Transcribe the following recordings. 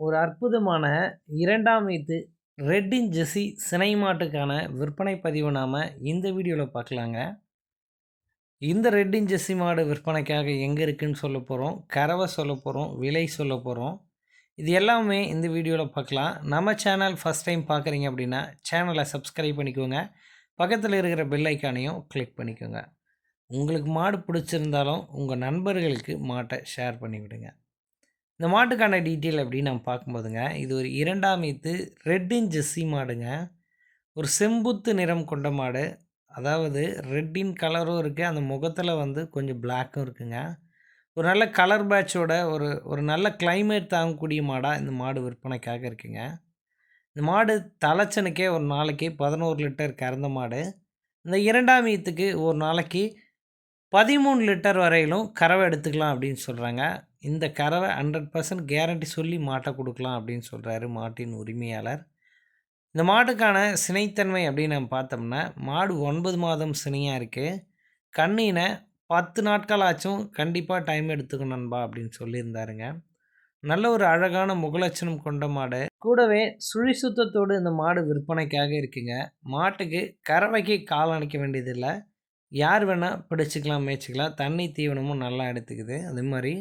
ஒரு அற்புதமான இரண்டாம் வீத்து ரெட்டின் ஜெஸி சினை மாட்டுக்கான விற்பனை பதிவு நாம் இந்த வீடியோவில் பார்க்கலாங்க. இந்த ரெட்டின் ஜெஸ்ஸி மாடு விற்பனைக்காக எங்கே இருக்குதுன்னு சொல்ல போகிறோம் கறவை சொல்ல போகிறோம் விலை சொல்ல போகிறோம் இது எல்லாமே இந்த வீடியோவில் பார்க்கலாம். நம்ம சேனல் ஃபஸ்ட் டைம் பார்க்குறீங்க அப்படின்னா சேனலை சப்ஸ்கிரைப் பண்ணிக்கோங்க. பக்கத்தில் இருக்கிற பெல் ஐக்கானையும் கிளிக் பண்ணிக்கோங்க. உங்களுக்கு மாடு பிடிச்சிருந்தாலும் உங்கள் நண்பர்களுக்கு மாட்டை ஷேர் பண்ணிவிடுங்க. இந்த மாட்டுக்கான டீட்டெயில் அப்படின்னு நம்ம பார்க்கும்போதுங்க இது ஒரு இரண்டாம் ஈத்து ரெட்டின் ஜெஸ்ஸி மாடுங்க. ஒரு செம்புத்து நிறம் கொண்ட மாடு. அதாவது ரெட்டின் கலரும் இருக்குது அந்த முகத்தில் வந்து கொஞ்சம் பிளாக்கும் இருக்குங்க. ஒரு நல்ல கலர் பேட்சோட ஒரு ஒரு நல்ல கிளைமேட் தாங்கக்கூடிய மாடாக இந்த மாடு விற்பனைக்காக இருக்குங்க. இந்த மாடு தலைச்சனுக்கே ஒரு நாளைக்கு பதினோரு லிட்டர் கறந்த மாடு. இந்த இரண்டாம் ஈத்துக்கு ஒரு நாளைக்கு பதிமூணு லிட்டர் வரையிலும் கறவை எடுத்துக்கலாம் அப்படின்னு சொல்கிறாங்க இந்த கறவை ஹண்ட்ரட் பர்சன்ட் கேரண்டி சொல்லி மாட்டை கொடுக்கலாம் அப்படின்னு சொல்கிறாரு மாட்டின் உரிமையாளர். இந்த மாட்டுக்கான சினைத்தன்மை அப்படின்னு நம்ம பார்த்தோம்னா மாடு ஒன்பது மாதம் சினையாக இருக்குது கண்ணினை பத்து நாட்கள் ஆச்சும் கண்டிப்பாக டைம் எடுத்துக்கணும்பா அப்படின்னு சொல்லியிருந்தாருங்க. நல்ல ஒரு அழகான முகலட்சணம் கொண்ட மாடு. கூடவே சுழி சுத்தத்தோடு இந்த மாடு விற்பனைக்காக இருக்குங்க. மாட்டுக்கு கறவைக்கு கால் அணைக்க வேண்டியதில்லை. யார் வேணால் பிடிச்சிக்கலாம் மேய்ச்சிக்கலாம். தண்ணி தீவனமும் நல்லா எடுத்துக்குது. அதே மாதிரி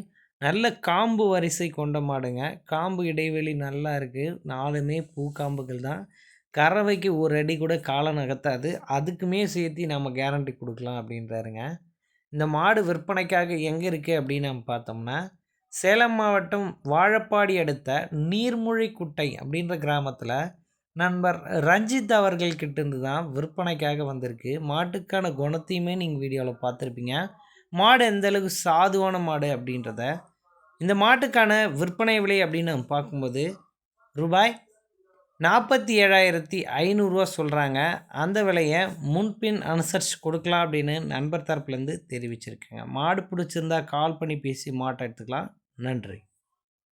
நல்ல காம்பு வரிசை கொண்ட மாடுங்க. காம்பு இடைவெளி நல்லா இருக்குது நாலுமே பூக்காம்புகள் தான். கறவைக்கு ஒரு அடி கூட காலை நகர்த்தாது. அதுக்குமே சேர்த்து நம்ம கேரண்டி கொடுக்கலாம் அப்படின்றாருங்க. இந்த மாடு விற்பனைக்காக எங்கே இருக்குது அப்படின்னு நம்ம பார்த்தோம்னா சேலம் மாவட்டம் வாழப்பாடி அடுத்த நீர்மொழி குட்டை அப்படின்ற கிராமத்தில் நண்பர் ரஞ்சித் அவர்கள்கிட்டருந்து தான் விற்பனைக்காக வந்திருக்கு. மாட்டுக்கான குணத்தையுமே நீங்கள் வீடியோவில் பார்த்துருப்பீங்க. மாடு எந்தளவுக்கு சாதுவான மாடு அப்படின்றத. இந்த மாட்டுக்கான விற்பனை விலை அப்படின்னு நம்ம பார்க்கும்போது ரூபாய் நாற்பத்தி ஏழாயிரத்தி ஐநூறுரூவா சொல்கிறாங்க அந்த விலையை முன்பின் அனுசரித்து கொடுக்கலாம் அப்படின்னு நண்பர் தரப்புலேருந்து தெரிவிச்சிருக்கேங்க. மாடு பிடிச்சிருந்தா கால் பண்ணி பேசி மாட்டை எடுத்துக்கலாம். நன்றி.